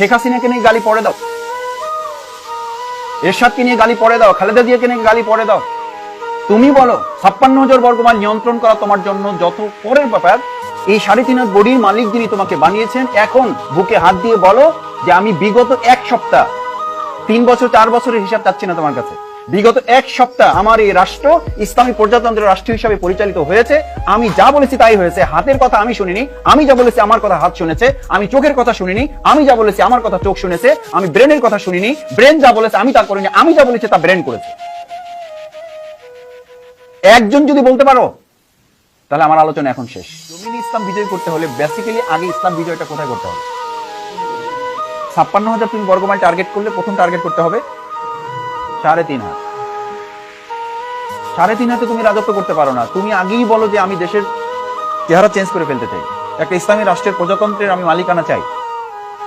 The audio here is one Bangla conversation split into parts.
শেখ হাসিনাকে নিয়ে গালি পড়ে দাও। এরশাদকে নিয়ে গালি পড়ে দাও, খালেদা জিয়াকে নিয়ে গালি পড়ে দাও। তুমি বলো, ছাপ্পান্ন হাজার বর্গমান নিয়ন্ত্রণ করা তোমার জন্য যত পরের ব্যাপার, এই সাড়ে তিন গড়ির মালিক যিনি তোমাকে বানিয়েছেন, এখন বুকে হাত দিয়ে বলো যে আমি বিগত এক সপ্তাহ, তিন বছর, চার বছরের হিসাব চাচ্ছি না তোমার কাছে। বিগত এক সপ্তাহ আমার এই রাষ্ট্র ইসলামী প্রজাতন্ত্রের রাষ্ট্র হিসাবে পরিচালিত হয়েছে। আমি যা বলেছি তাই হয়েছে। হাতের কথা আমি শুনিনি। আমি যা বলেছি আমার কথা হাত শুনেছে। আমি চোখের কথা শুনিনি। আমি যা বলেছি আমার কথা চোখ শুনেছে। আমি ব্রেনের কথা শুনিনি। ব্রেন যা বলেছে আমি তা করিনি। আমি যা বলেছি তা ব্রেন করেছে। একজন যদি বলতে পারো, তাহলে আমার আলোচনা এখন শেষ। জমিন ইসলাম বিজয় করতে হলে বেসিক্যালি আগে ইসলাম বিজয়টা কোথায় করতে হবে? ছাপ্পান্ন হাজার তুমি বর্গমাইল টার্গেট করলে প্রথম টার্গেট করতে হবে। সাড়ে তিন হাত। সাড়ে তিন হাতে তুমি রাজত্ব করতে পারো না। তুমি আগেই বলো যে আমি দেশের চেহারা চেঞ্জ করে ফেলতে চাই। একটা ইসলামী রাষ্ট্রের প্রজাতন্ত্রের আমি মালিকানা চাই।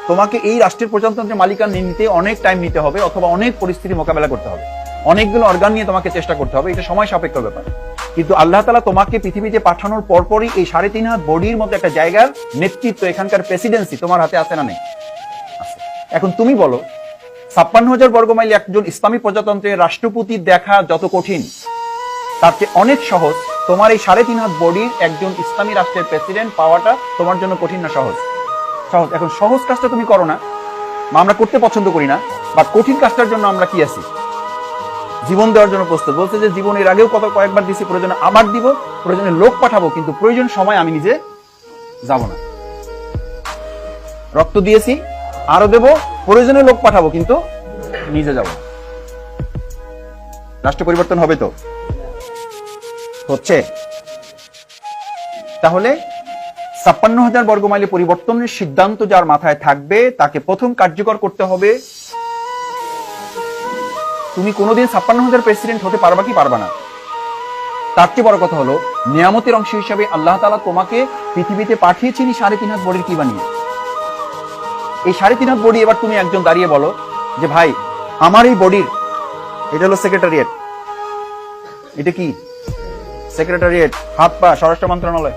তোমাকে এই রাষ্ট্রের প্রজাতন্ত্রের মালিকানা নিতে অনেক টাইম নিতে হবে অথবা অনেক পরিস্থিতি মোকাবেলা করতে হবে। অনেকগুলো অর্গান নিয়ে তোমাকে চেষ্টা করতে হবে। এটা সময় সাপেক্ষ ব্যাপার। কিন্তু আল্লাহ তালা তোমাকে পৃথিবীতে পাঠানোর পরপরই এই সাড়ে তিন হাত বডির মতো একটা জায়গার নেতৃত্ব, এখানকার প্রেসিডেন্সি তোমার হাতে আসে না নেই? এখন তুমি বলো ছাপ্পান্ন হাজার বর্গমাইল একজন ইসলামী প্রজাতন্ত্রের রাষ্ট্রপতি দেখা যত কঠিন। তার চেয়ে অনেক সহজ। তোমার এই সাড়ে তিন হাত বডির একজন ইসলামী রাষ্ট্রের প্রেসিডেন্ট পাওয়াটা তোমার জন্য কঠিন না সহজ? সহজ। এখন সহজ কাজটা তুমি করো না। বা আমরা করতে পছন্দ করি না। বা কঠিন কাজটার জন্য আমরা কি আছি? জীবন দেওয়ার জন্য প্রস্তুত। বলছে যে জীবন এর আগেও কত কয়েকবার দিছি, প্রয়োজনে আবার দিব, প্রয়োজনে লোক পাঠাবো, কিন্তু প্রয়োজন সময় আমি নিজে যাব না। রক্ত দিয়েছি আরও দেব প্রয়োজনে লোক পাঠাবো, কিন্তু নিজে যাব। রাষ্ট্র পরিবর্তন হবে তো? হচ্ছে? তাহলে ছাপ্পান্ন হাজার বর্গমাইলে পরিবর্তনের সিদ্ধান্ত যার মাথায় থাকবে, তাকে প্রথম কার্যকর করতে হবে। তুমি কোনোদিন ছাপ্পান্ন হাজার প্রেসিডেন্ট হতে পারবা কি পারবা না? তার চেয়ে বড় কথা হলো, নিয়ামতের অংশ হিসাবে আল্লাহ তালা তোমাকে পৃথিবীতে পাঠিয়েছেন সাড়ে তিন হাত বডির কি বানিয়ে। এই সাড়ে তিন হাত বডি এবার তুমি একজন দাঁড়িয়ে বলো যে, ভাই, আমার এই বডির, এটা হলো সেক্রেটারিয়েট এটা কি? সেক্রেটারিয়েট হাত পা, স্বরাষ্ট্র মন্ত্রণালয়।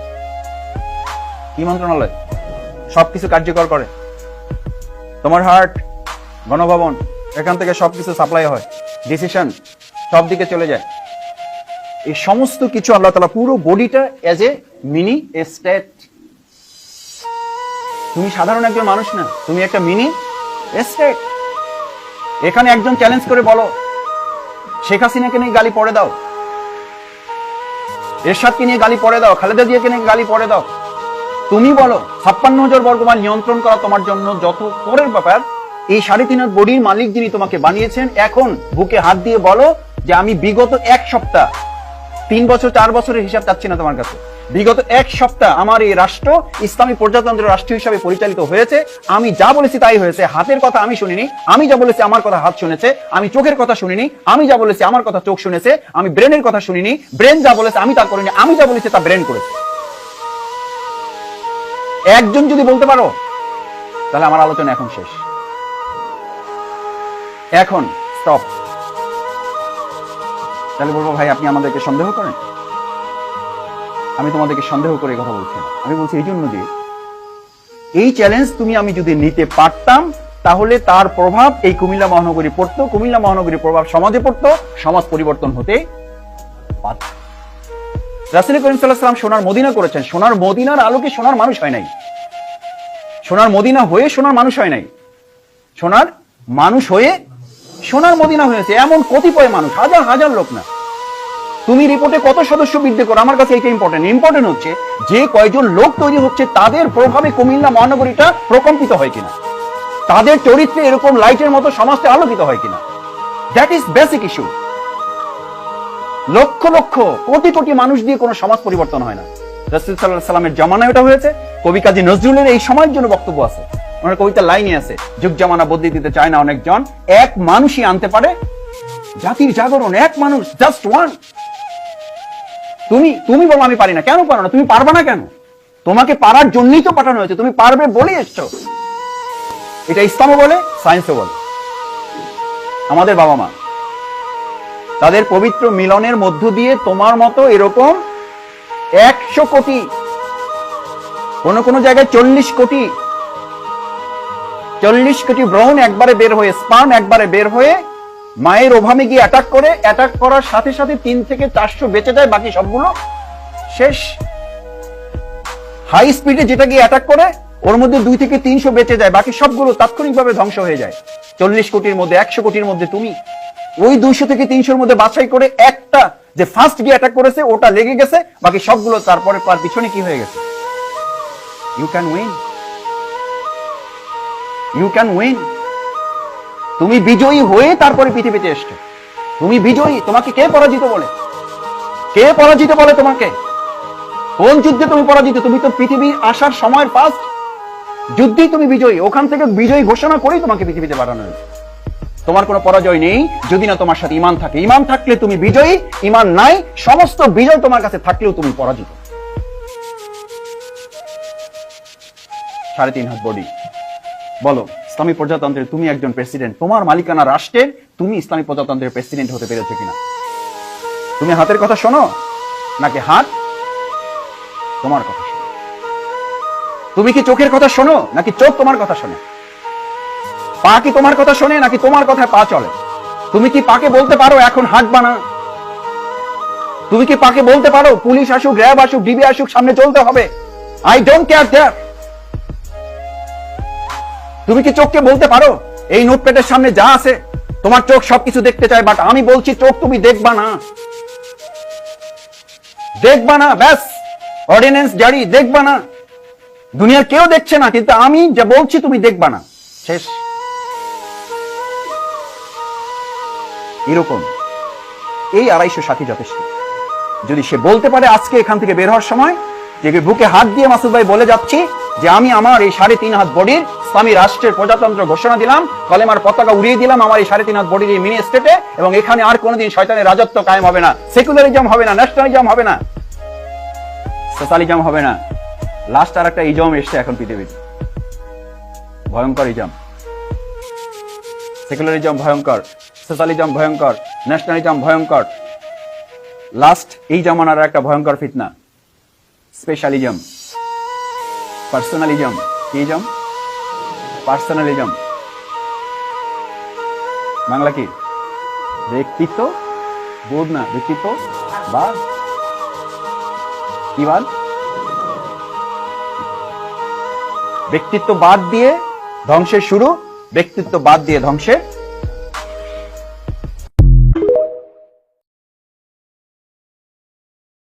কি মন্ত্রণালয়? সবকিছু কার্যকর করে। তোমার হার্ট গণভবন, এখান থেকে সবকিছু সাপ্লাই হয়। ডিসিশন সব দিকে চলে যায়। এই সমস্ত কিছু আল্লাহ তালা পুরো বডিটা এজ এ মিনি স্টেট তুমি সাধারণ একজন মানুষ না, তুমি একটা মিনি? স্টেট এখানে একজন চ্যালেঞ্জ করে বলো, শেখ হাসিনাকে নিয়ে গালি পড়ে দাও। এরশাদকে নিয়ে গালি পড়ে দাও, খালেদা জিয়াকে নিয়ে গালি পড়ে দাও। তুমি বলো, ছাপ্পান্ন হাজার বর্গমাইল নিয়ন্ত্রণ করা তোমার জন্য যত পরের ব্যাপার, এই সাড়ে তিন বডির মালিক যিনি তোমাকে বানিয়েছেন, এখন বুকে হাত দিয়ে বলো যে আমি বিগত এক সপ্তাহ, তিন বছর, চার বছরের হিসাব চাচ্ছি না তোমার কাছে। বিগত এক সপ্তাহ আমার এই রাষ্ট্র ইসলামী প্রজাতন্ত্রের রাষ্ট্র হিসাবে পরিচালিত হয়েছে। আমি যা বলেছি তাই হয়েছে। হাতের কথা আমি শুনিনি। আমি যা বলেছি আমার কথা হাত শুনেছে। আমি চোখের কথা শুনিনি। আমি যা বলেছি আমার কথা চোখ শুনেছে। আমি ব্রেনের কথা শুনিনি। ব্রেন যা বলেছে আমি তা করিনি। আমি যা বলেছি তা ব্রেন করেছে। একজন যদি বলতে পারো, তাহলে আমার আলোচনা এখন শেষ। এখন স্টপ তাহলে বলব, ভাই, আপনি আমাদেরকে সন্দেহ করেন? আমি তোমাদেরকে সন্দেহ করে কথা বলছি না। আমি বলছি এই জন্য যে, এই চ্যালেঞ্জ তুমি আমি যদি নিতে পারতাম, তাহলে তার প্রভাব এই কুমিল্লা মহানগরী পড়তো। কুমিল্লা মহানগরীর প্রভাব সমাজে পড়তো, সমাজ পরিবর্তন হতে রাসুল করিম সাল্লাহ সাল্লাম সোনার মদিনা করেছেন। সোনার মদিনার আলোকে সোনার মানুষ হয় নাই। সোনার মদিনা হয়ে সোনার মানুষ হয় নাই। সোনার মানুষ হয়ে সোনার মদিনা হয়েছে। এমন কতিপয় মানুষ, হাজার হাজার লোক না। তুমি রিপোর্টে কত সদস্য বৃদ্ধি করো? আমার কাছে এটা ইম্পর্টেন্ট ইম্পর্টেন্ট হচ্ছে যে কয়জন লোক তৈরি হচ্ছে, তাদের প্রভাবে কুমিল্লা মহানগরীটা প্রকম্পিত হয় কিনা? তাদের চরিত্রে এরকম লাইটের মতো সমাজটা আলোকিত হয় কিনা? That is basic issue lakh lakh, crore crore মানুষ দিয়ে কোনো সমাজ পরিবর্তন হয় না। রসুল সাল্লাহ সাল্লামের জামানায় ওটা হয়েছে। কবি কাজী নজরুলের এই সময়ের জন্য বক্তব্য আছে। ওনার কবিতার লাইনে আছে, যুগ জামানা বদলে দিতে চায় না অনেকজন, এক মানুষই আনতে পারে। জাতির জাগরণ, এক মানুষ জাস্ট ওয়ান তুমি তুমি বলো আমি পারি না। কেন পারো না? তুমি পারবা না কেন? তোমাকে পারার জন্যই তো পাঠানো হয়েছে। তুমি পারবে বলে এসছো। এটা ইসলামও বলে, সায়েন্সও বলে। আমাদের বাবা মা, তাদের পবিত্র মিলনের মধ্য দিয়ে তোমার মতো এরকম একশো কোটি, কোন কোন জায়গায় চল্লিশ কোটি চল্লিশ কোটি ব্রহণ একবারে বের হয়ে, স্পার্ম একবারে বের হয়ে মায়ের ওভামে গিয়ে অ্যাটাক করে অ্যাটাক করার সাথে সাথে তিন থেকে চারশো বেঁচে যায়, বাকি সবগুলো শেষ। হাই স্পিডে যেটা গিয়ে অ্যাটাক করে, ওর মধ্যে দুই থেকে তিনশো বেঁচে যায়, বাকি সবগুলো তাৎক্ষণিকভাবে ধ্বংস হয়ে যায়। চল্লিশ কোটির মধ্যে, একশো কোটির মধ্যে তুমি। ওই দুইশো থেকে তিনশোর মধ্যে বাছাই করে একটা যে ফার্স্ট গিয়ে অ্যাটাক করেছে, ওটা লেগে গেছে, বাকি সবগুলো তারপরে তার পিছনে কি হয়ে গেছে? You can win you can win তুমি বিজয়ী হয়ে তারপরে পৃথিবীতে এসছো। তুমি বিজয়ী, তোমাকে কে পরাজিত বলে? কে পরাজিত বলে তোমাকে? কোন যুদ্ধে তুমি পরাজিত? তুমি তো পৃথিবী আসার সময়ের ফার্স্ট যুদ্ধেই তুমি বিজয়ী। ওখান থেকে বিজয়ী ঘোষণা করেই তোমাকে পৃথিবীতে পাঠানো হয়েছে। তোমার কোনো পরাজয় নেই। যদি না তোমার সাথে ইমান থাকে, ইমান থাকলে তুমি বিজয়ী, ইমান নাই, সমস্ত বিজয় তোমার কাছে থাকলেও তুমি পরাজিত। সাড়ে তিন হাত বডি। বলো ইসলামী প্রজাতন্ত্রের তুমি একজন প্রেসিডেন্ট তোমার মালিকানা রাষ্ট্রের তুমি ইসলামী প্রজাতন্ত্রের প্রেসিডেন্ট হতে পেরেছ কিনা? তুমি হাতের কথা শোনো নাকি হাত? তোমার কথা শোনো। তুমি কি চোখের কথা শোনো নাকি চোখ তোমার কথা শোনে? পা কি তোমার কথা শোনে নাকি তোমার কথায় পা চলে? তুমি কি পাকে বলতে পারো এখন হাঁটবা বানা? তুমি কি পাকে বলতে পারো পুলিশ আসুক, র্যাব আসুক, ডিবি আসুক, সামনে চলতে হবে? আই ডোন্ট কেয়ার দ্যাট তুমি কি চোখকে বলতে পারো? এই নোটপ্যাডের সামনে যা আছে, তোমার চোখ সবকিছু দেখতে চায় বাট আমি বলছি চোখ তুমি দেখবা না। দেখবা না, ব্যাস। অর্ডিন্যান্স জারি, দেখবা না। দুনিয়ার কেউ দেখছে না, কিন্তু আমি যা বলছি তুমি দেখবা না। শেষ। এরকম। এই আড়াইশো সাথী যথেষ্ট। যদি সে বলতে পারে আজকে এখান থেকে বের হওয়ার সময়, যে বুকে হাত দিয়ে মাসুদ ভাই বলে যাচ্ছি যে আমি আমার এই সাড়ে তিন হাত বডির ইসলামী রাষ্ট্রের প্রজাতন্ত্র ঘোষণা দিলাম, কলেমার পতাকা উড়িয়ে দিলাম আমার এই সাড়ে তিন হাত বডির এই মিনি স্টেটে এবং এখানে আর কোনোদিন শয়তানের রাজত্ব কায়েম হবে না। সেকুলারিজম হবে না ন্যাশনালিজম হবে না। সোশ্যালিজম হবে না। লাস্ট আর একটা ইজম এসছে এখন পৃথিবীতে। ভয়ঙ্কর ইজম সেকুলারিজম ভয়ঙ্কর সোশ্যালিজম ভয়ঙ্কর ন্যাশনালিজম ভয়ঙ্কর। লাস্ট এই জামানার একটা ভয়ঙ্কর ফিতনা স্পেশালিজম পার্সোনালিজম। কি ইজম পার্সোনালিজম। বাংলা কি? ব্যক্তিত্ব? বোধ না, ব্যক্তিত্ব? বা? কি বাদ ব্যক্তিত্ব বাদ দিয়ে ধ্বংসের শুরু, ব্যক্তিত্ব বাদ দিয়ে ধ্বংসের